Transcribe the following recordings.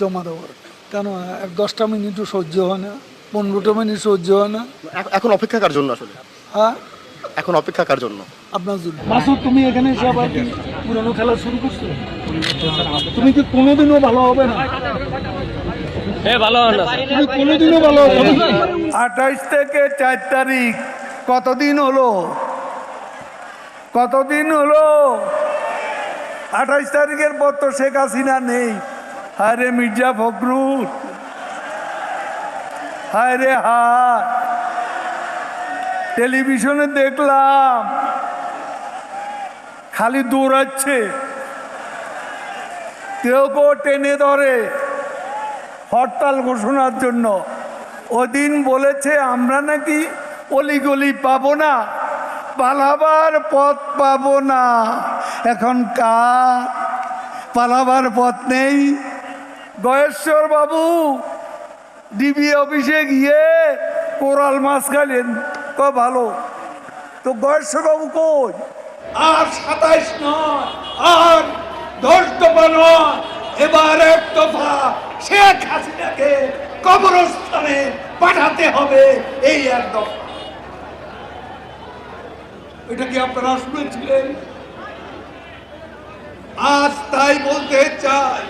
জমা দেওয়ার কেন এক দশটা মিনিটও সহ্য হয় না পনেরোটা মিনিট সহ্য হয় না। এখন অপেক্ষা কার জন্য আসলে? হ্যাঁ? এখন অপেক্ষা কার জন্য? আপনার জন্য। মাসুদ তুমি এখানে এসে আবার কি পুরানো খেলা শুরু করছ? তুমি কি কোনোদিনও ভালো হবে না? তুমি কোনোদিনও ভালো হবে না? আঠাইশ থেকে চার তারিখ কতদিন হলো? কতদিন হলো? আঠাইশ তারিখের পর তো শেখ হাসিনা নেই। হায় রে মির্জা ফখরুল হায়। রে টেলিভিশনে দেখলাম, খালি দৌড়াচ্ছে। কেউ কেউ টেনে ধরে হরতাল ঘোষণার জন্য। ওদিন বলেছে, আমরা নাকি অলিগলি পাবো না, পালাবার পথ পাবো না। এখন কার? পালাবার পথ নেই? গয়েশ্বর বাবু, ডিবি অফিসে গিয়ে কোরাল মাছ খাইলেন। ক ভালো। তো গয়েশ্বর বাবু কই? আর সাতাইশ নয়, আর দশ দফা নয়, এবার এক দফা শেখ হাসিনাকে কবরস্থানে পাঠাতে হবে, এই এক দফা। এটা কি আপনারা শুনেছিলেন? আজ তাই বলতে চাই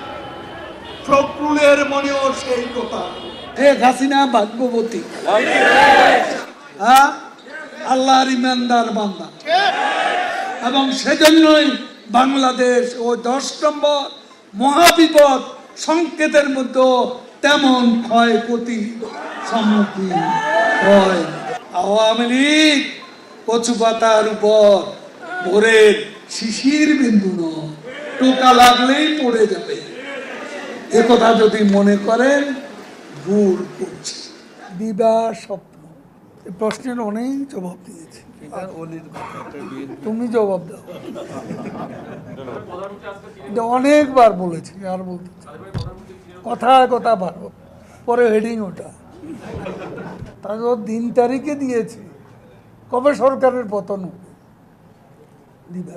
ফখরুলের মনেও সেই কথা। শেখ হাসিনা ভাগ্যবতী। হ্যাঁ? আল্লাহর ইমানদার বান্দা। এবং সেজন্যই বাংলাদেশ ও দশ নম্বর মহাবিপদ সংকেতের মধ্যে তেমন ক্ষয়ক্ষতি সম্মুখীন হয় আওয়ামী লীগ কচু পাতার উপর ভোরের শিশির বিন্দু নয়। টোকা লাগলেই পড়ে যাবে। একথা যদি মনে করেন ভুল করছে। দিবা স্বপ্ন। এই প্রশ্নের অনেক জবাব দিয়েছে। তুমি জবাব দাও। এটা অনেকবার বলেছি আর বলতে চাই। কথায় কথা ভালো পরে হেডিং ওটা। তারপর দিন তারিখে দিয়েছে। কবে সরকারের পতন হবে? দিবা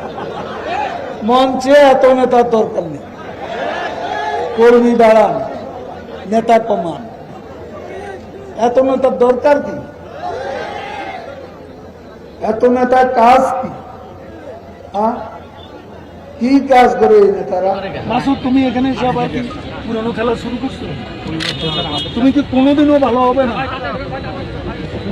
মঞ্চে এত নেতার দরকার নেই। কর্মী বাড়ান নেতা কমান এত নেতার দরকার কি? এত নেতার কাজ কি? কি কাজ করে এই নেতারা? মাসুদ, তুমি এখানে কি পুরানো খেলা শুরু করছ? তুমি কি কোনোদিনও ভালো হবে না?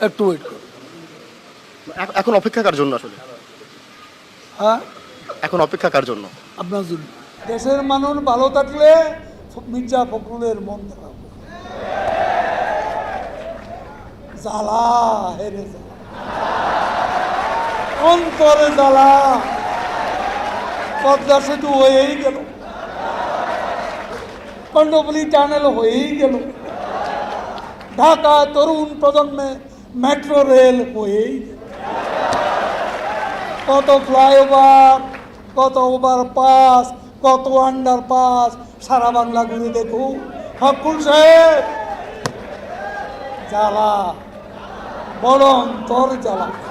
একটু ওয়েট করো। এখ- এখন অপেক্ষা কার জন্য আসলে? হ্যাঁ? এখন অপেক্ষা কার জন্য? আপনার জন্য। দেশের মানুষ ভালো থাকলে মির্জা ফখরুলের মন খারাপ হবে। জ্বালা হেরে জ্বালা অন্তরে জ্বালা। পদ্মা সেতু হয়েই গেল। কণ্ডপলি টানেল হয়েই গেল। ঢাকা তরুণ প্রজন্মে মেট্রো রেল হয়েই কত ফ্লাইওভার, কত ওভার পাস কত আন্ডার পাস সারা বাংলা ঘুরে দেখু। হকুল সাহেব, জ্বালা। বড় অন্তর জ্বালা।